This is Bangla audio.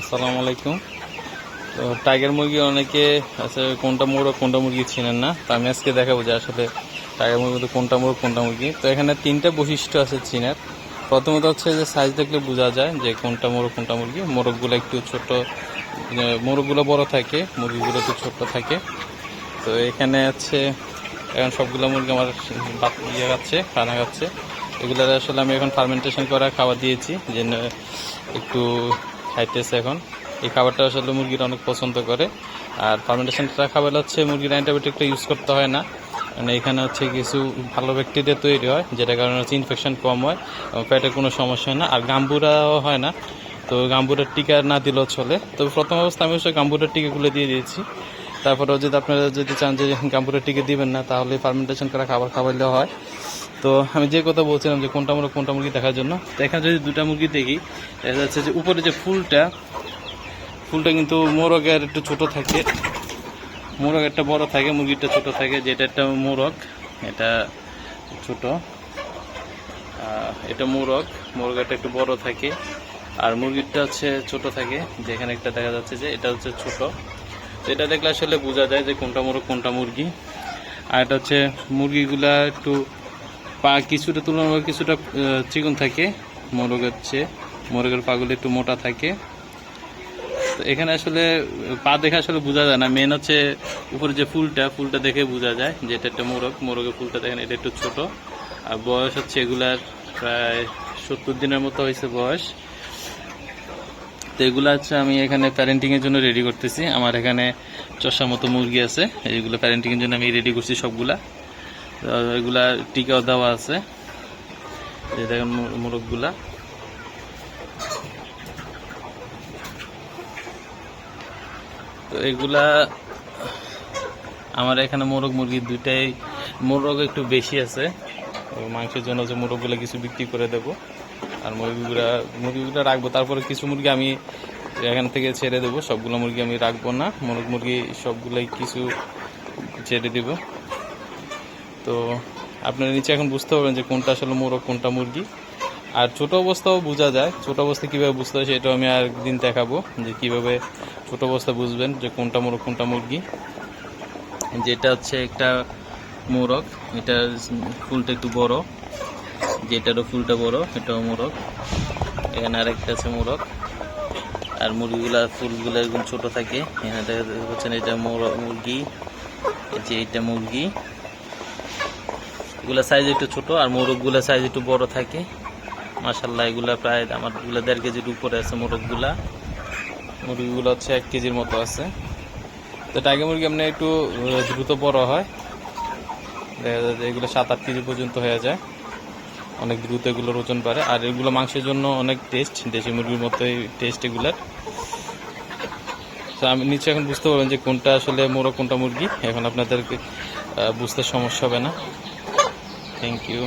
আসসালামু আলাইকুম। তো টাইগার মুরগি অনেকে আছে, কোনটা মোরগ, কোনটা মুরগি চিনেন না, তো আমি আজকে দেখাবো যে আসলে টাইগার মুরগি মধ্যে কোনটা মোরগ, কোনটা মুরগি। তো এখানে তিনটা বৈশিষ্ট্য আছে চীনের। প্রথমত হচ্ছে যে সাইজ দেখলে বোঝা যায় যে কোনটা মোরগ, কোনটা মুরগি। মোরগগুলো একটু ছোট মানে মোরগগুলো বড় থাকে, মুরগিগুলো একটু ছোট থাকে। তো এখানে আছে, এখন সবগুলো মুরগি আমার ইয়ে খাচ্ছে, খানা খাচ্ছে। এগুলো আসলে আমি এখন ফার্মেন্টেশন করা খাবার দিয়েছি, যে একটু খাইতেছে এখন। এই খাবারটা আসলে মুরগিরা অনেক পছন্দ করে। আর ফার্মেন্টেশন খাবার হচ্ছে মুরগির অ্যান্টিবায়োটিকটা ইউজ করতে হয় না। মানে এখানে হচ্ছে কিছু ভালো ব্যক্তিদের তৈরি হয়, যেটার কারণে হচ্ছে ইনফেকশন কম হয় পেটের কোনো সমস্যা হয় না। আর গাম্বুরাও হয় না। তো গাম্বুরার টিকা না দিলেও চলে। তো প্রথম অবস্থা আমি অবশ্যই গাম্বুরার টিকাগুলো দিয়ে দিয়েছি। তারপরেও যদি আপনারা যদি চান যে গাম্বুরার টিকা দিবেন না, তাহলে ফার্মেন্টেশন করা খাবার খাওয়াইলে হয়। তো আমি যে কথা বলছিলাম যে কোনটা মুরগ, কোনটা মুরগি দেখার জন্য, তো এখানে যদি দুটা মুরগি দেখি, দেখা যাচ্ছে যে উপরে যে ফুলটা ফুলটা কিন্তু মোরগের একটু ছোট থাকে। মোরগ একটা বড় থাকে, মুরগিটা ছোট থাকে, যেটা একটা মোরগ, এটা ছোট। এটা মোরগ মোরগটা একটু বড় থাকে। আর মুরগিটা হচ্ছে ছোট থাকে, যেখানে একটা দেখা যাচ্ছে যে এটা হচ্ছে ছোট। এটা দেখলে আসলে বোঝা যায় যে কোনটা মোরগ, কোনটা মুরগি। আর এটা হচ্ছে মুরগিগুলা একটু পা কিছুটা তুলনামূলক কিছুটা চিকন থাকে। মোরগের চেয়ে মোরগের পাগুলো একটু মোটা থাকে। তো এখানে আসলে পা দেখে আসলে বোঝা যায় না। মেন হচ্ছে উপরে যে ফুলটা ফুলটা দেখে বোঝা যায় যে এটা একটা মোরগ। মোরগের ফুলটা দেখেন, এটা একটু ছোট। আর বয়স হচ্ছে এগুলার প্রায় সত্তর দিনের মতো হয়েছে বয়স। তো এগুলো হচ্ছে আমি এখানে প্যারেন্টিং এর জন্য রেডি করতেছি। আমার এখানে চশার মতো মুরগি আছে এইগুলো প্যারেন্টিং এর জন্য আমি রেডি করছি সবগুলা। এগুলা টিকাও দেওয়া আছে। দেখেন মোরগগুলা। তো এগুলা, আমার এখানে মোরগ মুরগি দুইটাই, মোরগ একটু বেশি আছে। মাংসের জন্য যে মোরগগুলো কিছু বিক্রি করে দেবো। আর মুরগিগুলা মুরগিগুলো রাখব। তারপরে কিছু মুরগি আমি এখান থেকে ছেড়ে দেবো। সবগুলো মুরগি আমি রাখব না। মোরগ মুরগি সবগুলোই কিছু ছেড়ে দেব। তো আপনারা নিচে এখন বুঝতে পারবেন যে কোনটা আসলে মোরগ, কোনটা মুরগি। আর ছোট অবস্থাও বোঝা যায়। ছোট অবস্থা কীভাবে বুঝতে হয় সেটাও আমি আরেকদিন দেখাবো যে কীভাবে ছোট অবস্থা বুঝবেন যে কোনটা মোরগ, কোনটা মুরগি। যেটা হচ্ছে একটা মোরগ। এটা ফুলটা একটু বড়। যেটারও ফুলটা বড় এটাও মোরগ। এখানে আরেকটা আছে মোরগ। আর মুরগিগুলা, ফুলগুলো এরকম ছোট থাকে। এখানে দেখা যাচ্ছে এটা মোরগ, মুরগি। যে এটা মুরগি। এগুলা সাইজ একটু ছোট, আর মোরগগুলা সাইজ একটু বড় থাকে। মাসাল্লাহ এগুলা প্রায় আমারগুলা দেড় কেজির উপরে আছে মোরগগুলা। মুরগিগুলো হচ্ছে এক কেজির মতো আছে। তো টাইগার মুরগি আপনার একটু দ্রুত বড় হয়। দেখা যায় যে এগুলো সাত আট কেজি পর্যন্ত হয়ে যায়। অনেক দ্রুত এগুলোর ওজন বাড়ে। আর এগুলো মাংসের জন্য অনেক টেস্ট দেশি মুরগির মতোই টেস্ট এগুলার। তো আমি নিচে এখন বুঝতে পারবেন যে কোনটা আসলে মোরগ, কোনটা মুরগি। এখন আপনাদেরকে বুঝতে সমস্যা হবে না। Thank you